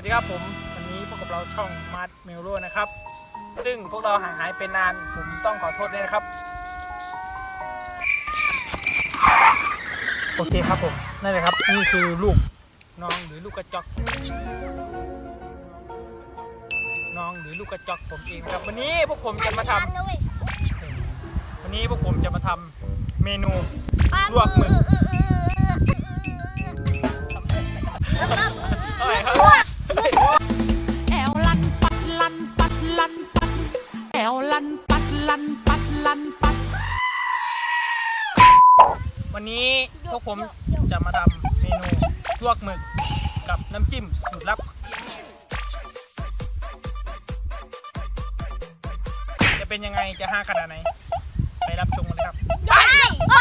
วัสดีครับผม วันนี้พบกับเราช่องมาร์ทเมลโลนะครับ ซึ่งพวกเราห่างหายไปนาน ผมต้องขอโทษด้วยนะครับ โอเคครับผม นั่นแหละครับ นี่คือลูกน้องหรือลูกกระจอก น้องหรือลูกกระจอกผมเองครับ วันนี้พวกผมจะมาทำวันนี้พวกผมจะมาทำเมนูลวกหมึก วันนี้พวกผมจะมาทำเมนูลวกหมึกกับน้ำจิ้มสูตรลับ จะเป็นยังไงจะห้าขนาดไหน ไปรับชมกันเลยครับไป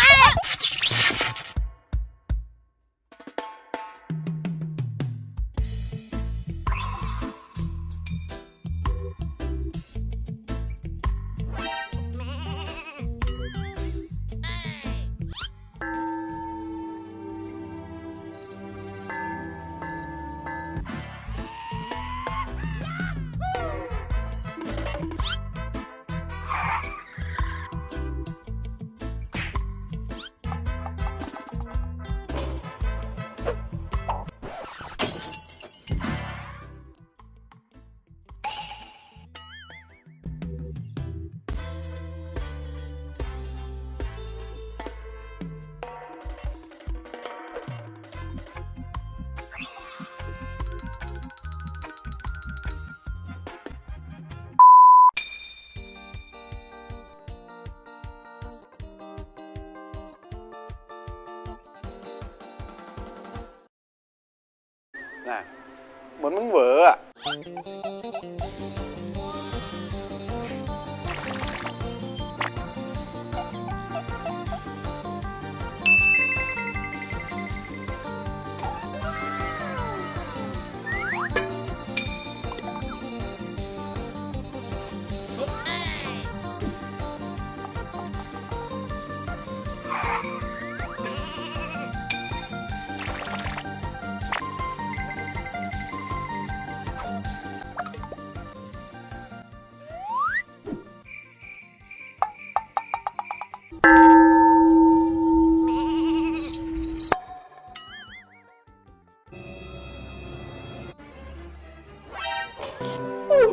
เหมื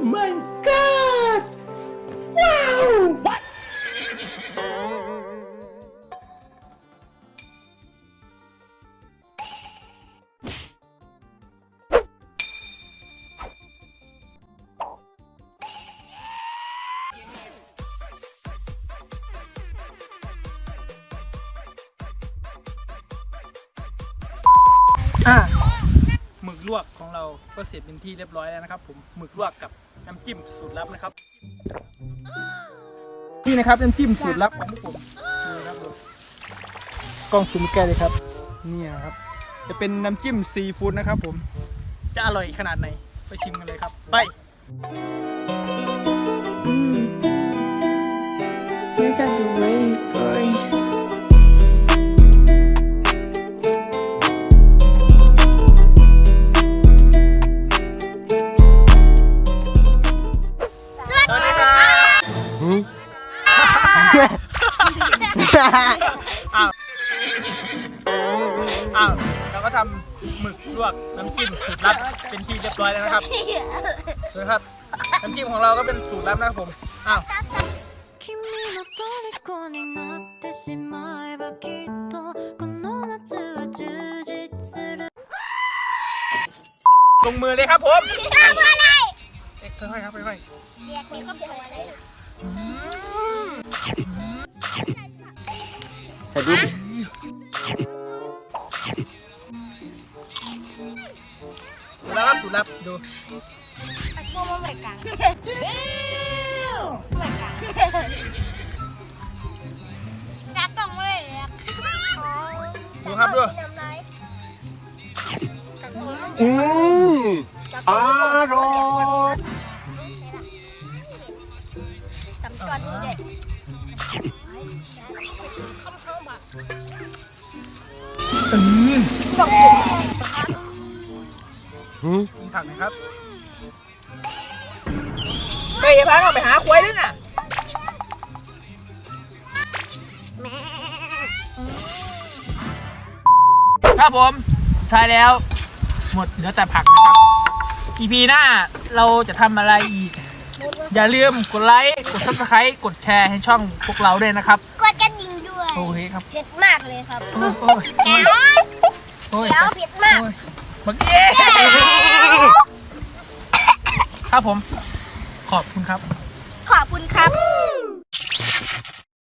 อนมึงเหวออะอะหมึกลวกของเราก็เสร็จเป็นที่เรียบร้อยแล้วนะครับผมหมึกลวกกับ น้ำจิ้มสูตรลับนะครับนี่นะครับน้ำจิ้มสูตรลับของพวกผมนี่นะครับดูกล้องซูมใกล้เลยครับนี่นะครับ จะเป็นน้ำจิ้มซีฟู้ดนะครับผมจะอร่อยขนาดไหนไปชิมกันเลยครับ ไป อ้าวเราก็ทำหมึกลวกน้ำจิ้มสูตรลับเป็นที่เรียบร้อยแล้วนะครับดูนะครับ น้ำจิ้มของเราก็เป็นสูตรลับนะครับผม อ้าว 君の虜になってしまえばきっとこの夏は充実する ลงมือเลยครับผมเอ๊ะค่อยๆครับค่อยๆ ถ่ายรูป แล้วครับสูตรลับดูจักกล่องเลยอะดูครับดูอืมอร่อยตำก่อนดูเด็ดกิน ผักหนะครับเฮ้ยอย่าพาเราไปหาควายด้วยน่ะครับผมใช่แล้ว หมดเหลือแต่ผักนะครับ EP หน้าเราจะทำอะไรอีก อย่าลืมกดไลค์ กด subscribe กดแชร์ให้ช่องพวกเราด้วยนะครับ กดกระดิ่งด้วยโอเคครับเผ็ดมากเลยครับโอ้ยโอ้ยแก้วโอ้ยเดี๋ยวเผ็ดมาก โอ้ยเมื่อกี้ ครับผม ขอบคุณครับ